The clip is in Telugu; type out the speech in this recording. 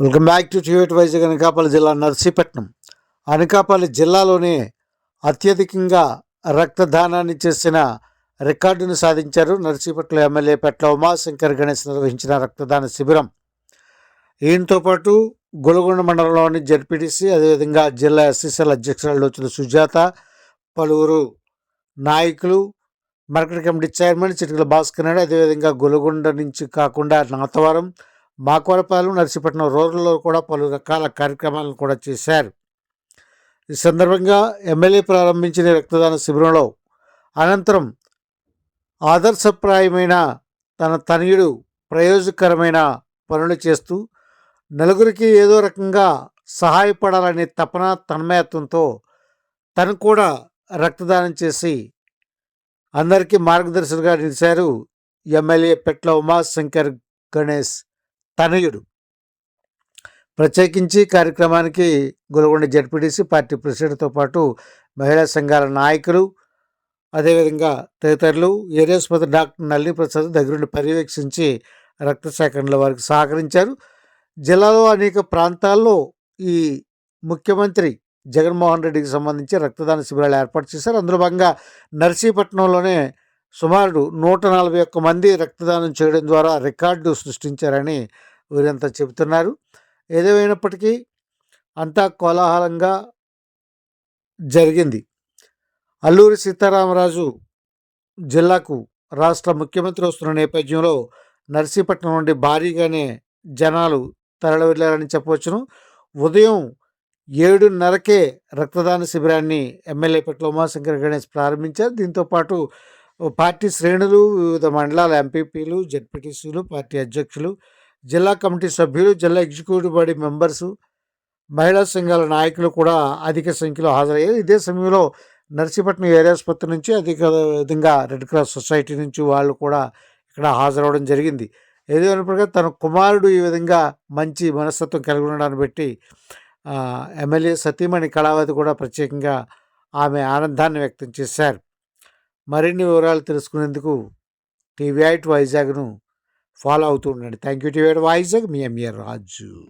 వెల్కమ్ బ్యాక్ టు ట్యూట్ వైజాగ్ అనకాపల్లి జిల్లా నర్సీపట్నం. అనకాపల్లి జిల్లాలోనే అత్యధికంగా రక్తదానాన్ని చేసిన రికార్డును సాధించారు నర్సీపట్నం ఎమ్మెల్యే పెట్ల ఉమాశంకర్ గణేష్ నిర్వహించిన రక్తదాన శిబిరం. ఈయనతో పాటు గొలగొండ మండలంలోని జడ్పీటీసీ అదేవిధంగా జిల్లా ఎస్సీసీఎల్ అధ్యక్షురాలు వచ్చిన సుజాత పలువురు నాయకులు market committee chairman Chitikala Bhaskar Naidu అదేవిధంగా గొలగొండ నుంచి కాకుండా నాతవరం మాకవరపాలెం నర్సీపట్నం రోడ్లలో కూడా పలు రకాల కార్యక్రమాలను కూడా చేశారు. ఈ సందర్భంగా ఎమ్మెల్యే ప్రారంభించిన రక్తదాన శిబిరంలో అనంతరం ఆదర్శప్రాయమైన తన తనయుడు ప్రయోజకరమైన పనులు చేస్తూ నలుగురికి ఏదో రకంగా సహాయపడాలనే తపన తన్మయత్వంతో తను కూడా రక్తదానం చేసి అందరికీ మార్గదర్శకులుగా నిలిచారు ఎమ్మెల్యే పెట్ల ఉమాశంకర్ గణేష్. తనయుడు. ప్రత్యేకించి కార్యక్రమానికి గొలగొండ జడ్పీటీసీ పార్టీ ప్రెసిడెంట్తో పాటు మహిళా సంఘాల నాయకులు అదేవిధంగా తదితరులు ఏరియాస్పతి డాక్టర్ నల్లి ప్రసాద్ దగ్గరుండి పర్యవేక్షించి రక్త సేకరణలో వారికి సహకరించారు. జిల్లాలో అనేక ప్రాంతాల్లో ఈ ముఖ్యమంత్రి జగన్మోహన్ రెడ్డికి సంబంధించి రక్తదాన శిబిరాలు ఏర్పాటు చేశారు. అందులో భాగంగా నర్సీపట్నంలోనే సుమారు నూట నలభై ఒక్క మంది రక్తదానం చేయడం ద్వారా రికార్డు సృష్టించారని వీరంతా చెబుతున్నారు. ఏదేమైనప్పటికీ అంతా కోలాహలంగా జరిగింది. అల్లూరి సీతారామరాజు జిల్లాకు రాష్ట్ర ముఖ్యమంత్రి వస్తున్న నేపథ్యంలో నర్సీపట్నం నుండి భారీగానే జనాలు తరలి వెళ్ళారని చెప్పవచ్చును. ఉదయం ఏడున్నరకే రక్తదాన శిబిరాన్ని ఎమ్మెల్యే పట్ల ఉమాశంకర్ గణేష్ ప్రారంభించారు. దీంతో పాటు పార్టీ శ్రేణులు వివిధ మండలాల ఎంపీపీలు జడ్పీటీసీలు పార్టీ అధ్యక్షులు జిల్లా కమిటీ సభ్యులు జిల్లా ఎగ్జిక్యూటివ్ బాడీ మెంబర్సు మహిళా సంఘాల నాయకులు కూడా అధిక సంఖ్యలో హాజరయ్యారు. ఇదే సమయంలో నర్సీపట్నం ఏరియాసుపత్రి నుంచి అధిక విధంగా రెడ్ క్రాస్ సొసైటీ నుంచి వాళ్ళు కూడా ఇక్కడ హాజరవడం జరిగింది. ఏదైనప్పటికీ తన కుమారుడు ఈ విధంగా మంచి మనస్తత్వం కలిగి ఉండడాన్ని బట్టి ఎమ్మెల్యే సతీమణి కళావతి కూడా ప్రత్యేకంగా ఆమె ఆనందాన్ని వ్యక్తం చేశారు. మరిన్ని వివరాలు తెలుసుకునేందుకు టీవీ వైజాగ్ను ఫాలో అవుతూ ఉండండి. Thank you TV Vizag. Me MA Raju.